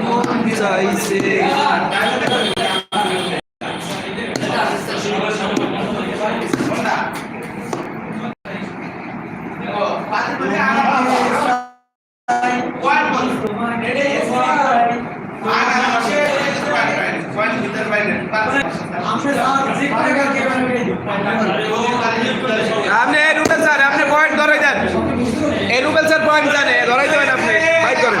মন চাইছে আপনি রুবেল স্যার আপনি পয়েন্ট ধরাই দেন। এই রুবেল স্যার পয়েন্ট জানে ধরাই দেবেন আপনি বাইক করেন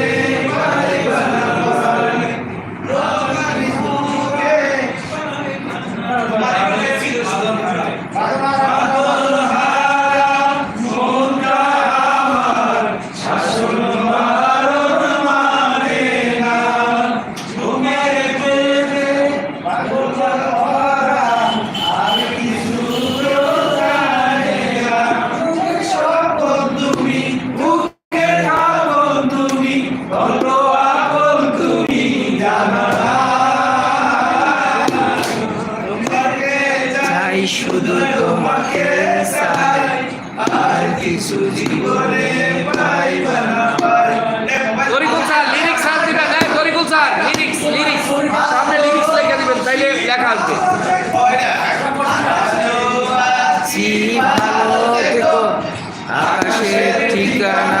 চাই শুধু তোমাকে চাই। আর কিছু জীবনে পাইবা না পাই। তরিকুল স্যার লিরিক্স স্যার দিবেন হ্যাঁ তরিকুল স্যার লিরিক্স লিরিক্স সামনে লিরিক্স লিখে দিবেন তাইলে লেখা আসবে। ভালো থেকো আকাশের ঠিকানায়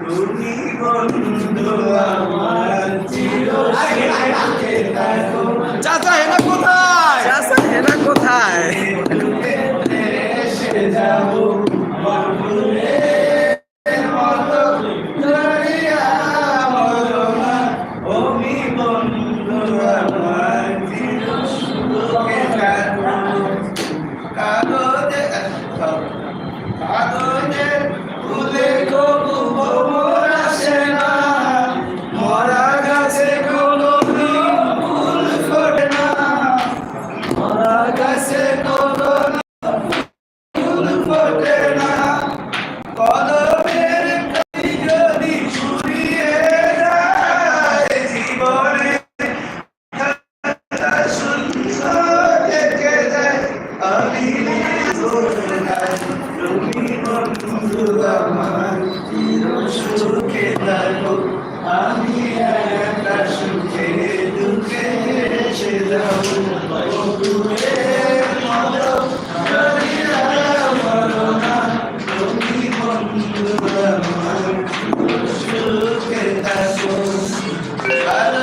তুমি বন্ধু আমার। আমি একা সুখে দুঃখে এসে যাও